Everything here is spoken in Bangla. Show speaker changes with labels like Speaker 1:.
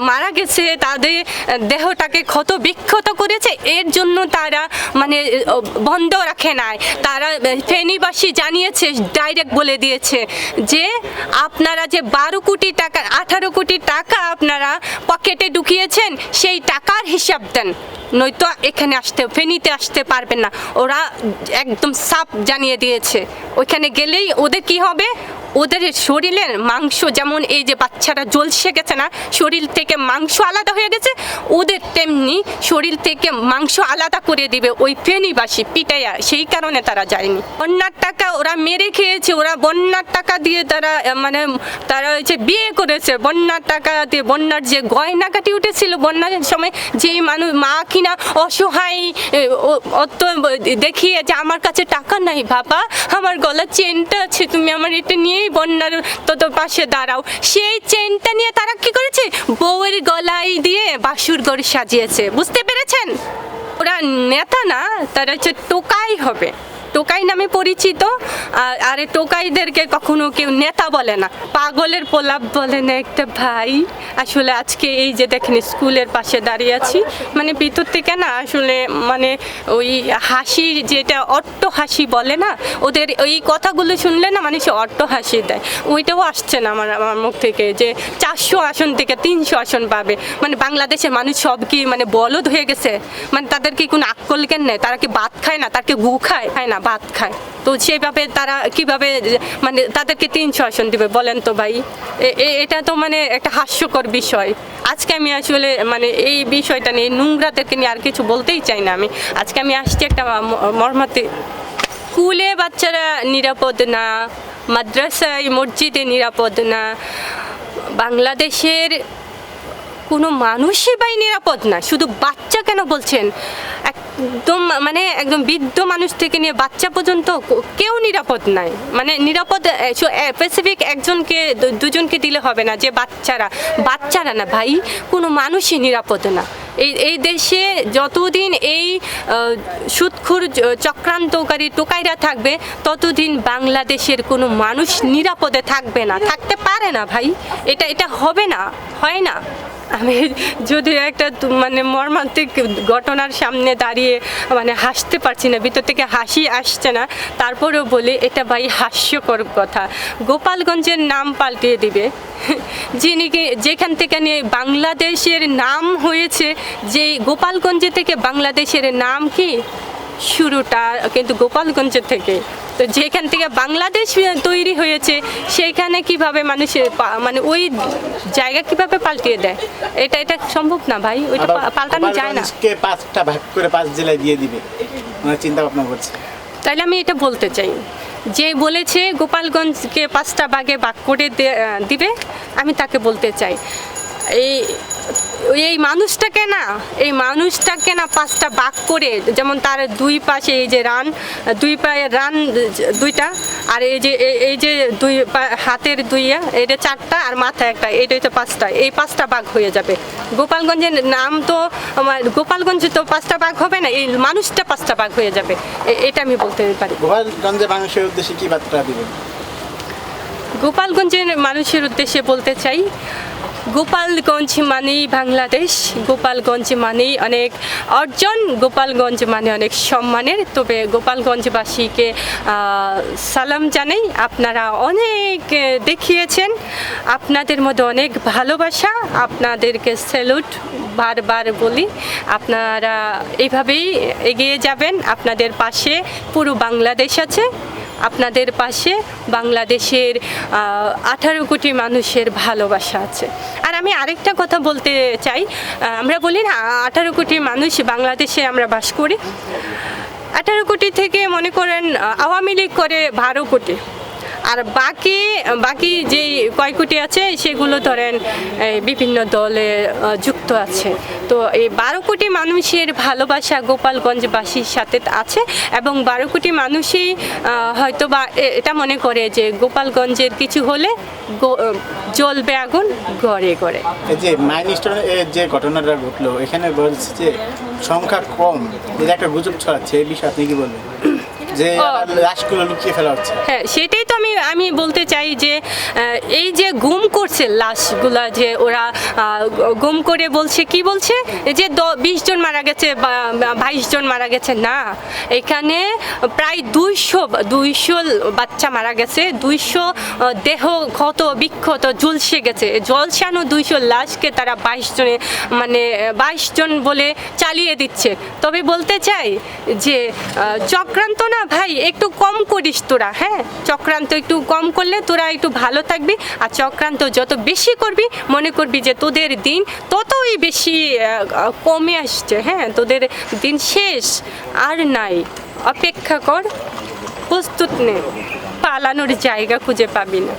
Speaker 1: মারা গেছে, তাদের দেহটাকে ক্ষত বিক্ষত করেছে, এর জন্য তারা মানে বন্ধ রাখে নাই। তারা ফেনীবাসী জানিয়েছে ডাইরেক্ট বলে দিয়েছে যে, আপনারা যে বারো কোটি টাকা, আঠারো কোটি টাকা আপনারা পকেটে ঢুকিয়েছেন, সেই টাকার হিসাব দেন। নয়তো এখানে আসতে, ফেনীতে আসতে পারবেন না। ওরা একদম সাপ জানিয়ে দিয়েছে। ওইখানে গেলেই ওদের কি হবে? ওদের শরীরের মাংস, যেমন এই যে বাচ্চারা জলসে গেছে না, শরীর থেকে মাংস আলাদা হয়ে গেছে, ওদের তেমনি শরীর থেকে মাংস আলাদা করে দিবে ওই ফেনীবাসী পিটাইয়া, সেই কারণে তারা যায়নি। বন্যার টাকা ওরা মেরে খেয়েছে, ওরা বন্যার টাকা দিয়ে তারা মানে তারা হচ্ছে বিয়ে করেছে। বন্যার টাকা দিয়ে বন্যার যে গয়নাকাটি উঠেছিল বন্যার সময়, যেই মানুষ মা কিনা অসহায় অত দেখিয়ে যে আমার কাছে টাকা নাই, বাবা, আমার গলার চেনটা আছে, তুমি আমার এটা নিয়েই বন্যার তত পাশে দাঁড়াও। সেই চেনটা নিয়ে তারা কি করেছে? বউয়ের গলায় দিয়ে বাসুর ঘর সাজিয়েছে। বুঝতে পেরেছেন? ওরা নেতা না, তারা হচ্ছে টোকাই হবে। টোকাই নামে পরিচিত, আর আর টোকাইদেরকে কখনো কেউ নেতা বলে না। পাগলের প্রলাপ বলে না একটা ভাই। আসলে আজকে এই যে দেখেন, স্কুলের পাশে দাঁড়িয়ে আছি। মানে ভিতর থেকে না, আসলে মানে ওই হাসির যেটা অট্ট হাসি বলে না, ওদের ওই কথাগুলো শুনলে না মানে সে অট্ট হাসি দেয়। ওইটাও আসছে না আমার আমার মুখ থেকে যে চারশো আসন থেকে তিনশো আসন পাবে। মানে বাংলাদেশের মানুষ সব কি মানে বলদ হয়ে গেছে? মানে তাদের কি কোনো আক্কল জ্ঞান নেই? তারা কি ভাত খায় না? তার কি গু খায়? খায় না। ভাত খায়। তো সেইভাবে তারা কীভাবে মানে তাদেরকে তিনশো আসন দিবে বলেন তো ভাই? এটা তো মানে একটা হাস্যকর বিষয়। আজকে আমি আসলে মানে এই বিষয়টা নিয়ে নোংরাদেরকে নিয়ে আর কিছু বলতেই চাই না আমি। আজকে আমি আসছি একটা মর্মাতে স্কুলে বাচ্চারা নিরাপদ না, মাদ্রাসায়, মসজিদে নিরাপদ না, বাংলাদেশের কোনো মানুষই বাই নিরাপদ না। শুধু বাচ্চা কেন বলছেন? একদম মানে একদম বৃদ্ধ মানুষ থেকে নিয়ে বাচ্চা পর্যন্ত কেউ নিরাপদ নাই। মানে নিরাপদ স্পেসিফিক একজনকে দুজনকে দিলে হবে না যে বাচ্চারা। বাচ্চারা না ভাই, কোনো মানুষই নিরাপদ না। এই এই দেশে যতদিন এই সুৎখুর চক্রান্তকারী টোকাইরা থাকবে, ততদিন বাংলাদেশের কোনো মানুষ নিরাপদে থাকবে না। থাকতে পারে না ভাই। এটা এটা হবে না, হয় না। আমি যদি একটা মানে মর্মান্তিক ঘটনার সামনে দাঁড়িয়ে মানে হাসতে পারছি না, ভিতর থেকে হাসি আসছে না, তারপরেও বলি, এটা ভাই হাস্যকর কথা। গোপালগঞ্জের নাম পাল্টিয়ে দিবে। যিনি যেখান থেকে নিয়ে বাংলাদেশের নাম হয়েছে যে গোপালগঞ্জে থেকে বাংলাদেশের নাম কি? শুরুটা কিন্তু গোপালগঞ্জ থেকে। তো যেখান থেকে বাংলাদেশ তৈরি হয়েছে সেইখানে কীভাবে মানুষের মানে ওই জায়গা কীভাবে পাল্টিয়ে দেয়? এটা এটা সম্ভব না ভাই? ওইটা পাল্টানো যায় না।
Speaker 2: পাঁচটা ভাগ করে পাঁচ জেলায় দিয়ে দিবে। চিন্তা ভাবনা করছে।
Speaker 1: তাহলে আমি এটা বলতে চাই। যে বলেছে গোপালগঞ্জকে পাঁচটা ভাগে ভাগ করে দিবে আমি তাকে বলতে চাই। এই এই মানুষটাকে না এই মানুষটাকে না পাঁচটা ভাগ করে যেমন তার দুই পাশে এই যে রান দুই পায়ে রান দুইটা আর এই যে এই- যে দুই হাতের দুইয়া এটা চারটা আর মাথা একটা এটা হচ্ছে পাঁচটা এই পাঁচটা বাঘ হয়ে যাবে। গোপালগঞ্জের নাম তো আমার গোপালগঞ্জ তো পাঁচটা বাঘ হবে না এই মানুষটা পাঁচটা বাঘ হয়ে যাবে এটা আমি বলতে পারি।
Speaker 2: গোপালগঞ্জের মানুষের উদ্দেশ্যে কি বার্তা দিবেন?
Speaker 1: গোপালগঞ্জের মানুষের উদ্দেশ্যে বলতে চাই গোপালগঞ্জ মানেই বাংলাদেশ, গোপালগঞ্জ মানেই অনেক অর্জন, গোপালগঞ্জ মানে অনেক সম্মানের। তবে গোপালগঞ্জবাসীকে সালাম জানাই, আপনারা অনেক দেখিয়েছেন। আপনাদের মধ্যে অনেক ভালোবাসা, আপনাদেরকে স্যালুট বারবার বলি, আপনারা এইভাবেই এগিয়ে যাবেন। আপনাদের পাশে পুরো বাংলাদেশ আছে। আপনাদের পাশে বাংলাদেশের আঠারো কোটি মানুষের ভালোবাসা আছে। আর আমি আরেকটা কথা বলতে চাই আমরা বলি না, আঠারো কোটি মানুষ বাংলাদেশে আমরা বাস করি। আঠারো কোটি থেকে মনে করেন, আওয়ামী লীগ করে বারো কোটি। আর বাকি বাকি যেই কয় কোটি আছে, সেগুলো ধরেন বিভিন্ন দলে যুক্ত আছে। তো এই বারো কোটি মানুষের ভালোবাসা গোপালগঞ্জবাসীর সাথে আছে এবং বারো কোটি মানুষই হয়তো বা এটা মনে করে যে গোপালগঞ্জের কিছু হলে জ্বলবে আগুন, গড়ে গড়ে।
Speaker 2: যে মাইন যে ঘটনাটা ঘটলো, এখানে বলছে যে সংখ্যা কম এই যে একটা গুজব ছড়াচ্ছে, এই বিষয়ে আপনি কি বলবেন? যে লাশগুলো লুকিয়ে ফেলা হচ্ছে।
Speaker 1: হ্যাঁ সেটাই তো আমি আমি বলতে চাই যে এই যে গুম করছে লাশগুলা যে ওরা গুম করে বলছে কি বলছে? যে বিশ জন মারা গেছে বাইশ জন মারা গেছে না। এখানে প্রায় দুইশো দুইশো বাচ্চা মারা গেছে দুইশো দেহ ক্ষত বিক্ষত ঝুলসে গেছে। জলসানো দুইশো লাশকে তারা বাইশ জনে মানে বাইশ জন বলে চালিয়ে দিচ্ছে। তবে বলতে চাই যে চক্রান্ত না ভাই, একটু কম করিস তোরা হ্যাঁ? চক্রান্ত একটু কম করলে তোরা একটু ভালো থাকবি, আর চক্রান্ত যত বেশি করবি, মনে করবি যে তোদের দিন ততই বেশি কমে আসছে হ্যাঁ? তোদের দিন শেষ আর নাই। অপেক্ষা কর, প্রস্তুত নে। পালানোর জায়গা খুঁজে পাবি না।